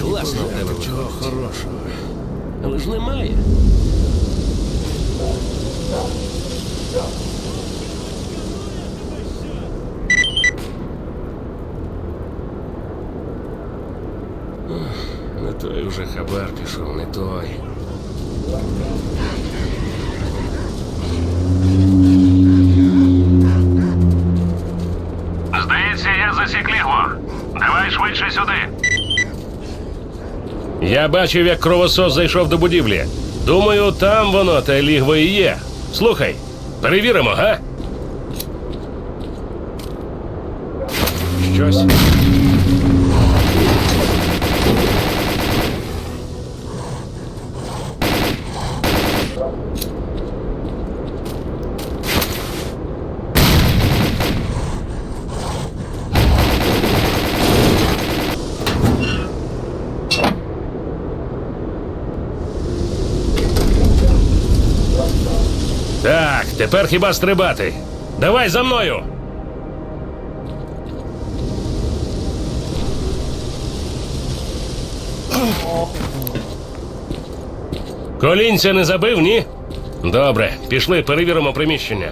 Класно в тебе Чого хорошого? Але ж немає. Не той вже хабар пішов, не той. Засік лігво. Давай швидше сюди. Я бачив, як кровосос зайшов до будівлі. Думаю, там воно те лігво і є. Слухай, перевіримо, га? Щось. Так, тепер хіба стрибати. Давай за мною. Колінця не забив, ні? Добре, пішли, перевіримо приміщення.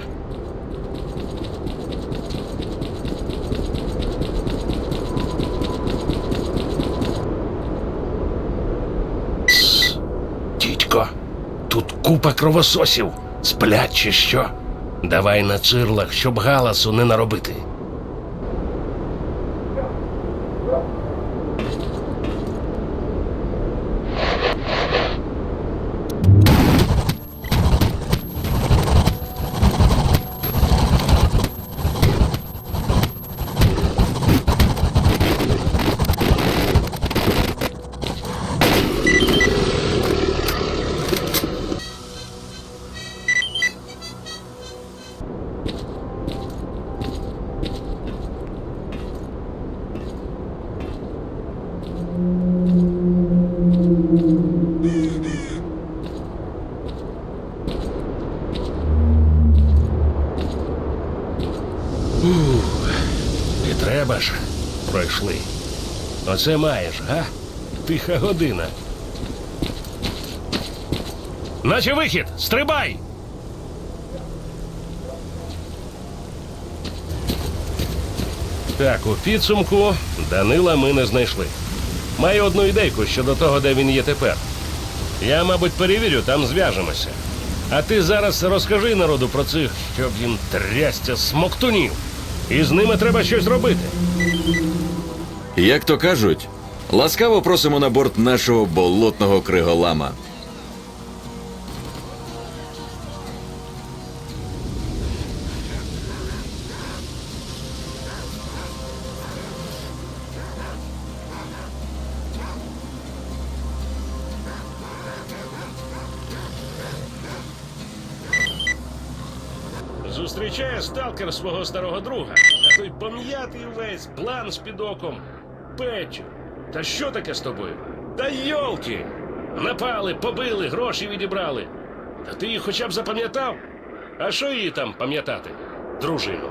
Тс, Дідько, тут купа кровососів. Сплять чи що? Давай на цирлах, щоб галасу не наробити. Пройшли. Оце маєш, га? Тиха година. Наче вихід! Стрибай! Так, у підсумку Данила ми не знайшли. Маю одну ідейку щодо того, де він є тепер. Я, мабуть, перевірю, там зв'яжемося. А ти зараз розкажи народу про цих, щоб їм трясця смоктунів. І з ними треба щось робити. Як то кажуть, ласкаво просимо на борт нашого болотного криголама. Зустрічає сталкер свого старого друга, той пом'ятий весь план з під оком. Петю, та що таке з тобою? Та йолки! Напали, побили, гроші відібрали. Та ти їх хоча б запам'ятав? А що її там пам'ятати? Дружину.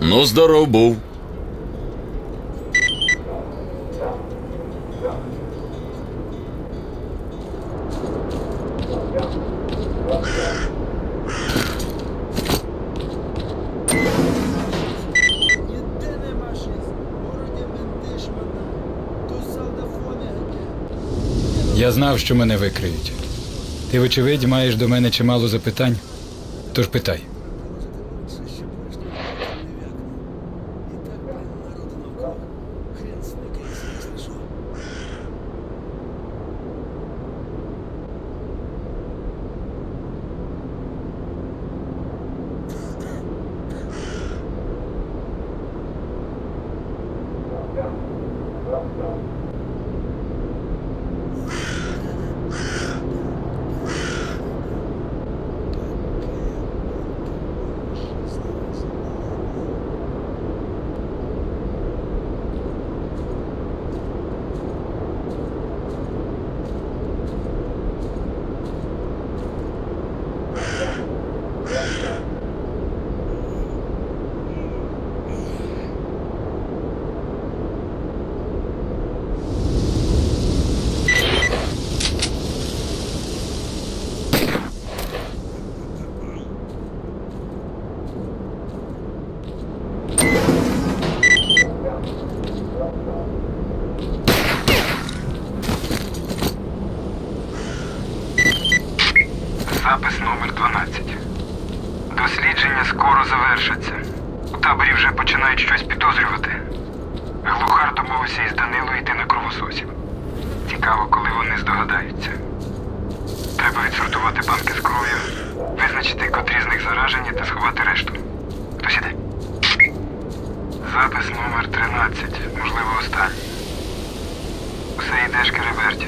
Ну, здоров був. Я знав, що мене викриють. Ти, вочевидь, маєш до мене чимало запитань. Тож питай. Запис номер 12. Дослідження скоро завершаться. У таборі вже починають щось підозрювати. Глухар домовився із Данилою йти на кровососів. Цікаво, коли вони здогадаються. Треба відсортувати банки з кров'ю, визначити, котрі з них заражені та сховати решту. Хтось іде? Запис номер 13, можливо, останній. Усе йде шкереберті.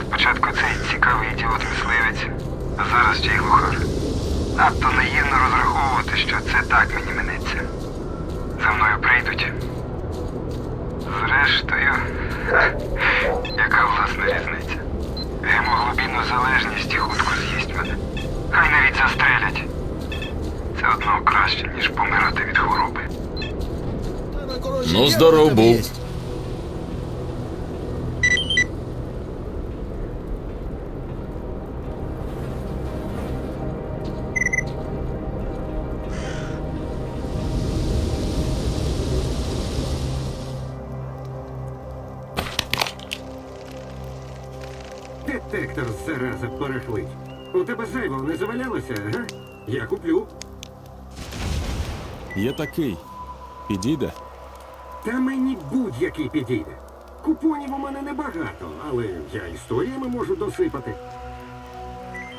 Спочатку цей цікавий ідіот-мисливець, а зараз ще й глухар. Надто наївно розраховувати, що це так мені минеться. За мною прийдуть. Зрештою, ха, яка власна різниця? Гемоглобінну залежність і хутко з'їсть мене. Хай навіть застрелять. Це одно краще, ніж помирати від хвороби. Ну, здоров був. Єсть. Детектор зараза перехлить. У тебе зайвого не завалялося, ага? Я куплю. Є такий. Підійде? Та мені будь-який підійде. Купонів у мене небагато, але я історіями можу досипати.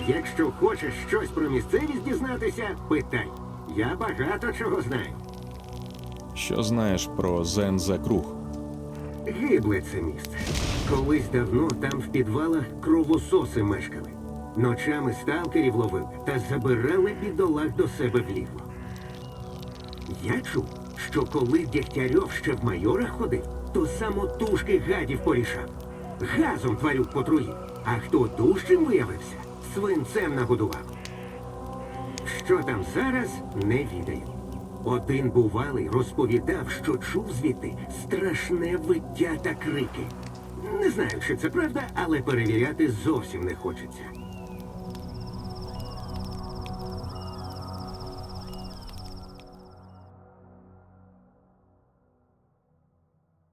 Якщо хочеш щось про місцевість дізнатися, питай. Я багато чого знаю. Що знаєш про ЗНЗ Круг? Гибле це місце. Колись давно там в підвалах кровососи мешкали. Ночами сталкерів ловили та забирали бідолах до себе в ліво. Я чув, що коли Дегтярьов ще в майорах ходив, то самотужки гадів порішав. Газом тварюк потруїв, а хто дужчим виявився, свинцем нагодував. Що там зараз, не відаю. Один бувалий розповідав, що чув звідти страшне виття та крики. Не знаю, чи це правда, але перевіряти зовсім не хочеться.